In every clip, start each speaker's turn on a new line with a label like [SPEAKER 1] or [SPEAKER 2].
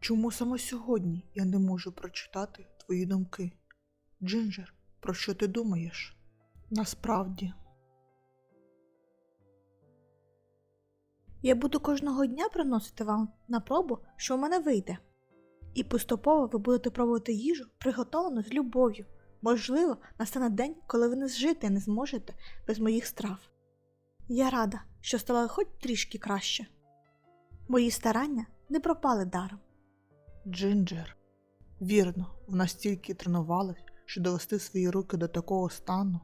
[SPEAKER 1] Чому саме сьогодні я не можу прочитати твої думки? Джинджер, про що ти думаєш? Насправді.
[SPEAKER 2] Я буду кожного дня приносити вам на пробу, що в мене вийде. І поступово ви будете пробувати їжу, приготовану з любов'ю. Можливо, настане день, коли ви не зжити не зможете без моїх страв. Я рада, що стало хоч трішки краще. Мої старання не пропали даром.
[SPEAKER 1] Джинджер. Вірно, вона стільки тренувалась, що довести свої руки до такого стану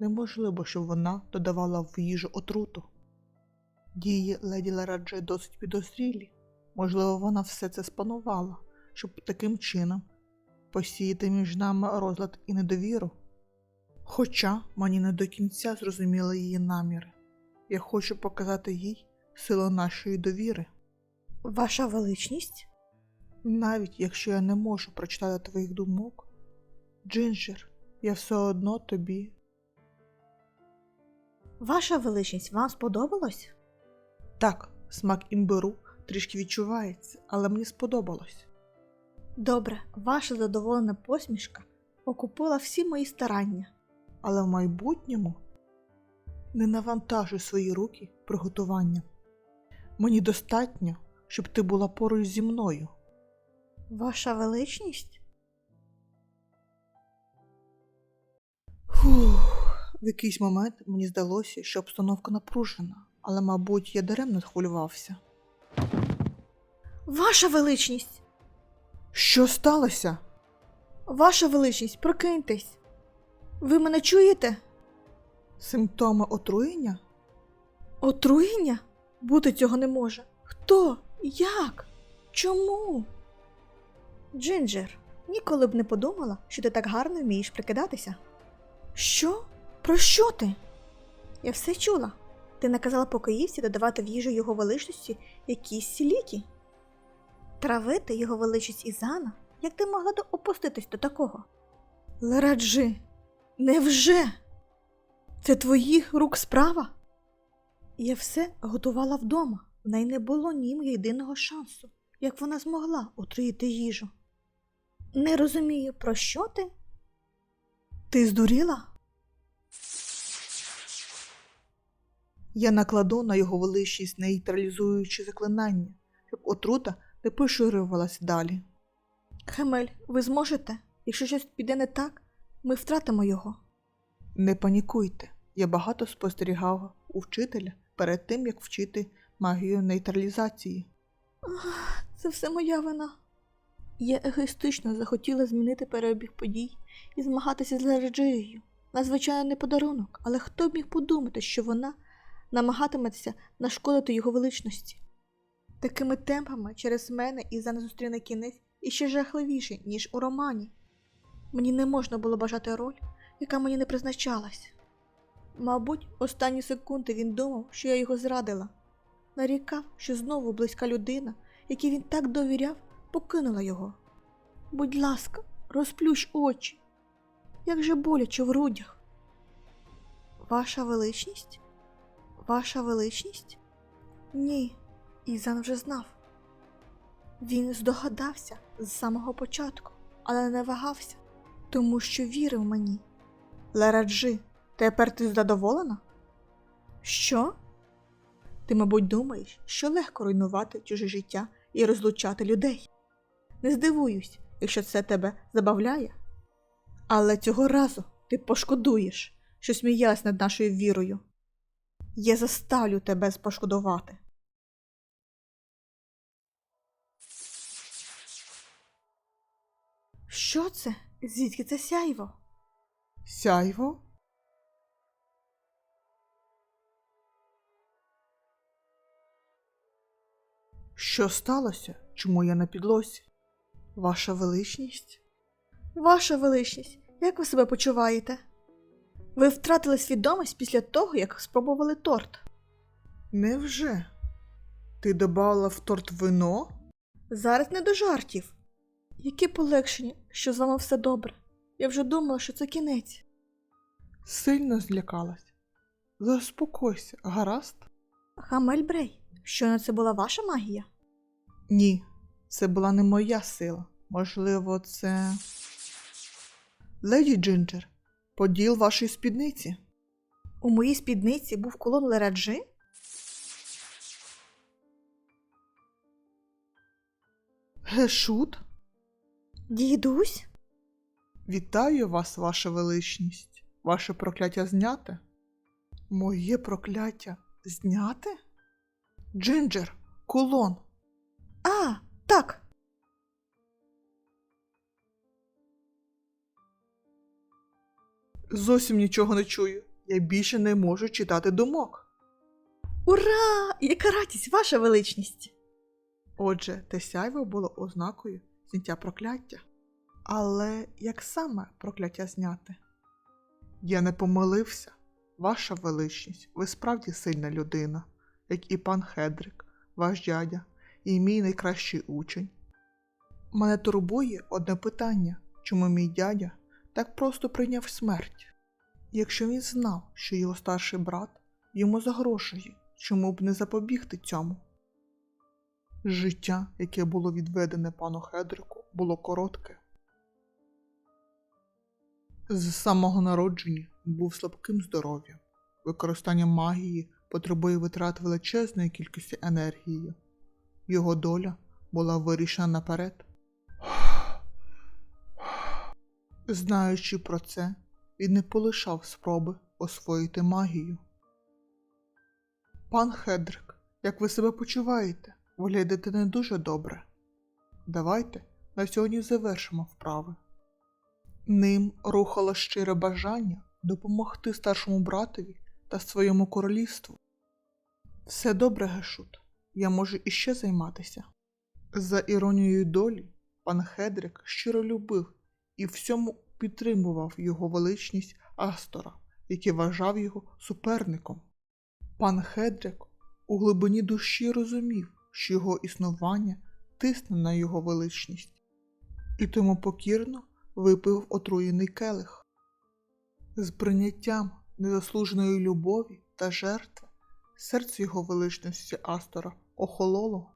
[SPEAKER 1] неможливо, щоб вона додавала в їжу отруту. Дії леді Лараджи досить підозрілі. Можливо, вона все це спланувала, щоб таким чином посіяти між нами розлад і недовіру. Хоча мені не до кінця зрозуміли її наміри. Я хочу показати їй силу нашої довіри.
[SPEAKER 2] Ваша величність?
[SPEAKER 1] Навіть якщо я не можу прочитати твоїх думок, Джинджер, я все одно тобі.
[SPEAKER 2] Ваша величність, вам сподобалось?
[SPEAKER 1] Так, смак імбиру трішки відчувається, але мені сподобалось.
[SPEAKER 2] Добре, ваша задоволена посмішка окупила всі мої старання.
[SPEAKER 1] Але в майбутньому не навантажуй свої руки приготуванням. Мені достатньо, щоб ти була поруч зі мною.
[SPEAKER 2] Ваша величність?
[SPEAKER 1] Фух, в якийсь момент мені здалося, що обстановка напружена, але, мабуть, я даремно хвилювався.
[SPEAKER 2] Ваша величність!
[SPEAKER 1] Що сталося?
[SPEAKER 2] Ваша величність, прокиньтесь! Ви мене чуєте?
[SPEAKER 1] Симптоми отруєння?
[SPEAKER 2] Отруєння? Бути цього не може. Хто? Як? Чому? Джинджер, ніколи б не подумала, що ти так гарно вмієш прикидатися. Що? Про що ти? Я все чула. Ти наказала покоївці додавати в їжу його величності якісь ліки. Травити його величність Ізана? Як ти могла опуститись до такого? Лераджи, невже? Це твоїх рук справа? Я все готувала вдома. В неї не було ні єдиного шансу, як вона змогла отруїти їжу. Не розумію, про що ти? Ти здуріла?
[SPEAKER 1] Я накладу на його величність нейтралізуючі заклинання, щоб отрута не поширювалась далі.
[SPEAKER 2] Хемель, ви зможете? Якщо щось піде не так, ми втратимо його.
[SPEAKER 1] Не панікуйте, я багато спостерігав у вчителя перед тим, як вчити магію нейтралізації.
[SPEAKER 2] Це все моя вина. Я егоїстично захотіла змінити перебіг подій і змагатися з Лереджією. Надзвичайно не подарунок, але хто б міг подумати, що вона намагатиметься нашкодити його величності. Такими темпами через мене Ізана зустріне кінець іще жахливіший, ніж у романі. Мені не можна було бажати роль, яка мені не призначалась. Мабуть, останні секунди він думав, що я його зрадила. Нарікав, що знову близька людина, якій він так довіряв, покинула його. Будь ласка, розплющ очі. Як же боляче в грудях. Ваша величність? Ваша величність? Ні, Ізан вже знав. Він здогадався з самого початку, але не вагався, тому що вірив мені. Лераджи, тепер ти задоволена? Що? Ти, мабуть, думаєш, що легко руйнувати чуже життя і розлучати людей. Не здивуюсь, якщо це тебе забавляє. Але цього разу ти пошкодуєш, що сміялась над нашою вірою. Я заставлю тебе спошкодувати. Що це? Звідки це сяйво?
[SPEAKER 1] Сяйво? Що сталося? Чому я на підлозі? Ваша величність?
[SPEAKER 2] Ваша величність, як ви себе почуваєте? Ви втратили свідомість після того, як спробували торт.
[SPEAKER 1] Невже? Ти добавила в торт вино?
[SPEAKER 2] Зараз не до жартів. Які полегшення, що з вами все добре. Я вже думала, що це кінець.
[SPEAKER 1] Сильно злякалась. Заспокойся, гаразд?
[SPEAKER 2] Хамельбрей, що на це була ваша магія?
[SPEAKER 1] Ні, Це була не моя сила. Можливо, це. Леді Джинджер, поділ вашої спідниці.
[SPEAKER 2] У моїй спідниці був кулон Лераджи?
[SPEAKER 1] Гешут,
[SPEAKER 2] Дідусь?
[SPEAKER 1] вітаю вас, ваша величність. Ваше прокляття зняте? Моє прокляття зняте? Джинджер, кулон.
[SPEAKER 2] А, так.
[SPEAKER 1] Зовсім нічого не чую. Я більше не можу читати думок.
[SPEAKER 2] Ура! Яка радість, ваша величність!
[SPEAKER 1] Отже, те сяйво було ознакою зняття прокляття. Але як саме прокляття зняти? Я не помилився. Ваша величність, ви справді сильна людина, як і пан Хедрик, ваш дядя, і мій найкращий учень. Мене турбує одне питання, чому мій дядя так просто прийняв смерть. Якщо він знав, що його старший брат йому загрошує, чому б не запобігти цьому? Життя, яке було відведене пану Хедрику, було коротке. З самого народження був слабким здоров'ям. Використання магії потребує витрат величезної кількості енергії. Його доля була вирішена наперед. Знаючи про це, він не полишав спроби освоїти магію. Пан Хедрик, як ви себе почуваєте? Виглядаєте не дуже добре. Давайте на сьогодні завершимо вправи. Ним рухало щире бажання допомогти старшому братові та своєму королівству. Все добре, Гешут, я можу іще займатися. За іронією долі, пан Хедрик щиро любив і всьому підтримував його величність Астора, який вважав його суперником. Пан Хедрик у глибині душі розумів, що його існування тисне на його величність, і тому покірно випив отруєний келих. З прийняттям незаслуженої любові та жертви серце його величності Астора охололо.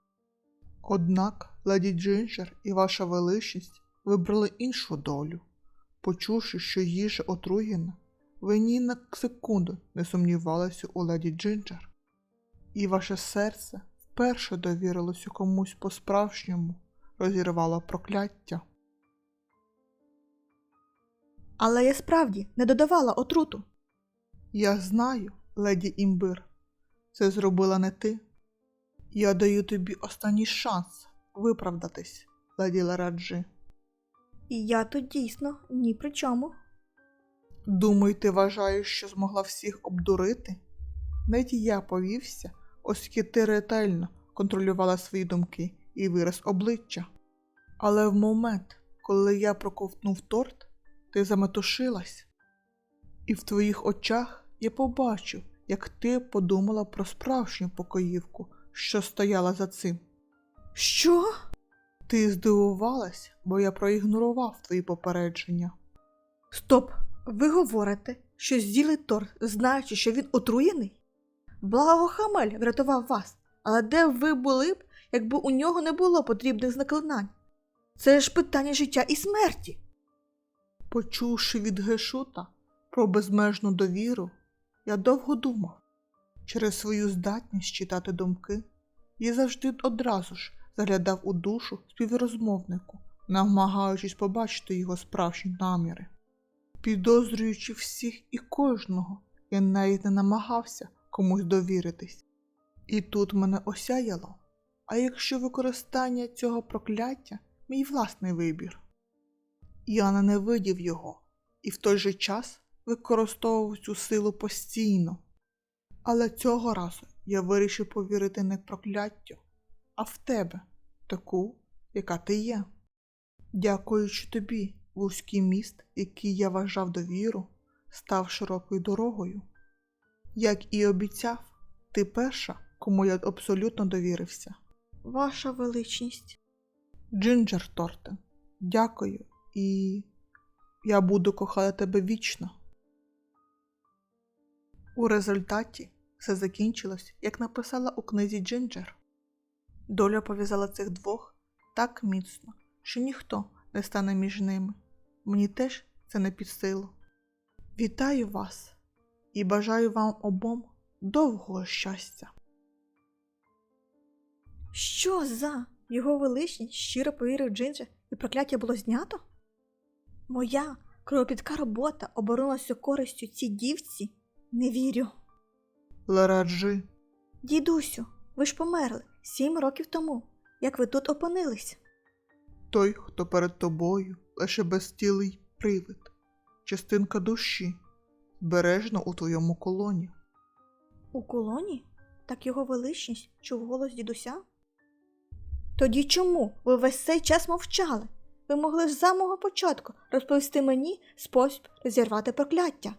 [SPEAKER 1] Однак леді Джинджер і ваша величність вибрали іншу долю. Почувши, що їжа отруєна, ви ні на секунду не сумнівалися у леді Джинджер, і ваше серце вперше довірилося комусь по-справжньому, розірвало прокляття.
[SPEAKER 2] Але я справді не додавала отруту.
[SPEAKER 1] Я знаю, леді імбир, це зробила не ти. Я даю тобі останній шанс виправдатись, леді Лараджі.
[SPEAKER 2] І я тут дійсно ні при чому.
[SPEAKER 1] Думаю, ти вважаєш, що змогла всіх обдурити? Навіть я повівся, оскільки ти ретельно контролювала свої думки і вираз обличчя. Але в момент, коли я проковтнув торт, ти заметушилась. І в твоїх очах я побачив, як ти подумала про справжню покоївку, що стояла за цим.
[SPEAKER 2] Що?
[SPEAKER 1] Ти здивувалась, бо я проігнорував твої попередження.
[SPEAKER 2] Стоп! Ви говорите, що з'їли торт, знаючи, що він отруєний? Благо Хамель врятував вас, але де ви були б, якби у нього не було потрібних заклинань? Це ж питання життя і смерті.
[SPEAKER 1] Почувши від Гешута про безмежну довіру, я довго думав. Через свою здатність читати думки, я завжди одразу ж заглядав у душу співрозмовнику, намагаючись побачити його справжні наміри. Підозрюючи всіх і кожного, я навіть не намагався комусь довіритись. І тут мене осяяло. А якщо використання цього прокляття мій власний вибір? Я ненавидів його і в той же час використовував цю силу постійно. Але цього разу я вирішив повірити не прокляттю, а в тебе, таку, яка ти є. Дякуючи тобі, вузький міст, який я вважав довіру, став широкою дорогою. Як і обіцяв, ти перша, кому я абсолютно довірився.
[SPEAKER 2] Ваша величність.
[SPEAKER 1] Джинджер Торте, дякую, і я буду кохати тебе вічно. У результаті все закінчилось, як написала у книзі Джинджер. Доля пов'язала цих двох так міцно, що ніхто не стане між ними. Мені теж це не під силу. Вітаю вас і бажаю вам обом довгого щастя.
[SPEAKER 2] Що за? Його величність щиро повірив Джинджер і прокляття було знято? Моя кровопітка робота оборонилася користю цій дівці? Не вірю.
[SPEAKER 1] Лараджи,
[SPEAKER 2] Дідусю, ви ж померли сім років тому. Як ви тут опинились?
[SPEAKER 1] той, хто перед тобою, лише безтілий привид, частинка душі, збережена у твоєму колоні.
[SPEAKER 2] У колоні? Так його величність чув голос дідуся? Тоді чому ви весь цей час мовчали? Ви могли з самого початку розповісти мені спосіб розірвати прокляття.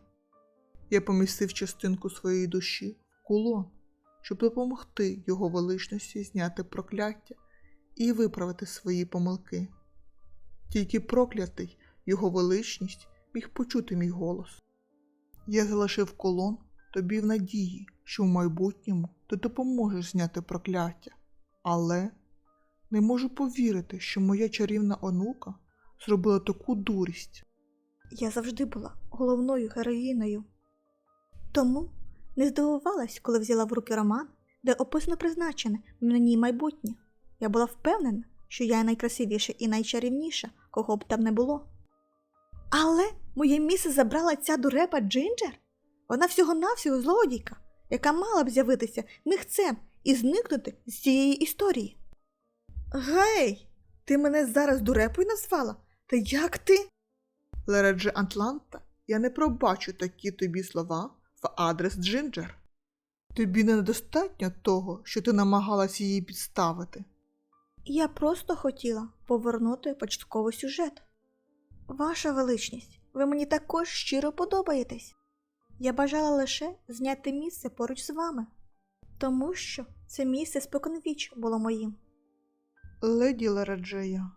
[SPEAKER 1] Я помістив частинку своєї душі в кулон, щоб допомогти його величності зняти прокляття і виправити свої помилки. Тільки проклятий його величність міг почути мій голос. Я залишив колон тобі в надії, що в майбутньому ти допоможеш зняти прокляття, але не можу повірити, що моя чарівна онука зробила таку дурість.
[SPEAKER 2] Я завжди була головною героїною. Тому не здивувалась, коли взяла в руки роман, де описано призначене мені майбутнє. Я була впевнена, що я найкрасивіша і найчарівніша, кого б там не було. Але моє місце забрала ця дурепа Джинджер? Вона всього-навсього злодійка, яка мала б з'явитися михцем і зникнути з цієї історії. Гей, ти мене зараз дурепою назвала? Та як ти?
[SPEAKER 1] Лередже Атланта, я не пробачу такі тобі слова в адрес Джинджер. Тобі недостатньо того, що ти намагалась її підставити.
[SPEAKER 2] Я просто хотіла повернути початковий сюжет. Ваша величність, ви мені також щиро подобаєтесь. Я бажала лише зняти місце поруч з вами, тому що це місце споконвіч було моїм.
[SPEAKER 1] Леді Лереджея,